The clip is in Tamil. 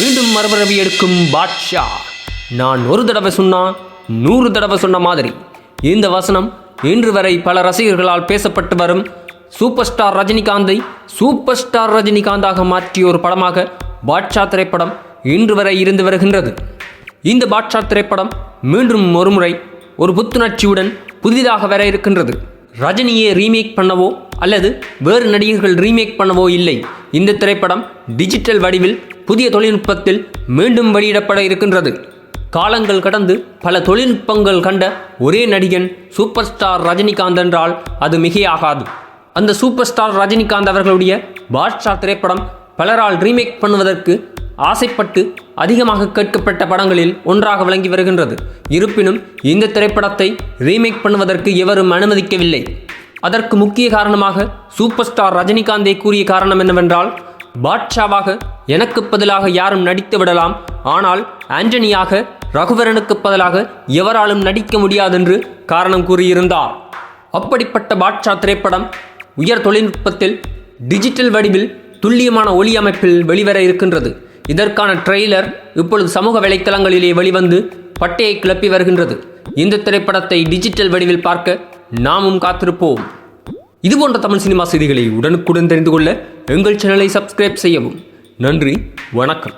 மீண்டும் மறுபிறவி எடுக்கும் பாட்ஷா. நான் ஒரு தடவை சொன்னா நூறு தடவை சொன்ன மாதிரி. இந்த வசனம் இன்று வரை பல ரசிகர்களால் பேசப்பட்டு வரும் சூப்பர் ஸ்டார் ரஜினிகாந்தை சூப்பர் ஸ்டார் ரஜினிகாந்தாக மாற்றிய ஒரு படமாக பாட்ஷா திரைப்படம் இன்று வரை இருந்து வருகின்றது. இந்த பாட்ஷா திரைப்படம் மீண்டும் ஒருமுறை ஒரு புத்துணர்ச்சியுடன் புதிதாக வர இருக்கின்றது. ரஜினியை ரீமேக் பண்ணவோ அல்லது வேறு நடிகர்கள் ரீமேக் பண்ணவோ இல்லை. இந்த திரைப்படம் டிஜிட்டல் வடிவில் புதிய தொழில்நுட்பத்தில் மீண்டும் வெளியிடப்பட இருக்கின்றது. காலங்கள் கடந்து பல தொழில்நுட்பங்கள் கண்ட ஒரே நடிகன் சூப்பர் ஸ்டார் ரஜினிகாந்த் என்றால் அது மிகையாகாது. அந்த சூப்பர் ஸ்டார் ரஜினிகாந்த் அவர்களுடைய பாட்ஷா திரைப்படம் பலரால் ரீமேக் பண்ணுவதற்கு ஆசைப்பட்டு அதிகமாக கேட்கப்பட்ட படங்களில் ஒன்றாக விளங்கி வருகின்றது. இருப்பினும் இந்த திரைப்படத்தை ரீமேக் பண்ணுவதற்கு எவரும் அனுமதிக்கவில்லை. அதற்கு முக்கிய காரணமாக சூப்பர் ஸ்டார் ரஜினிகாந்தை கூறிய காரணம் என்னவென்றால் பாட்ஷாவாக எனக்கு பதிலாக யாரும் நடித்து விடலாம். ஆனால் ஆண்டனியாக ரகுவரனுக்கு பதிலாக எவராலும் நடிக்க முடியாதென்று காரணம் கூறியிருந்தார். அப்படிப்பட்ட பாட்ஷா திரைப்படம் உயர் தொழில்நுட்பத்தில் டிஜிட்டல் வடிவில் துல்லியமான ஒளி அமைப்பில் வெளிவர இருக்கின்றது. இதற்கான ட்ரெய்லர் இப்பொழுது சமூக வலைத்தளங்களிலே வெளிவந்து பட்டையை கிளப்பி வருகின்றது. இந்த திரைப்படத்தை டிஜிட்டல் வடிவில் பார்க்க நாமும் காத்திருப்போம். இதுபோன்ற தமிழ் சினிமா செய்திகளை உடனுக்குடன் தெரிந்து கொள்ள எங்கள் சேனலை சப்ஸ்கிரைப் செய்யவும். நன்றி வணக்கம்.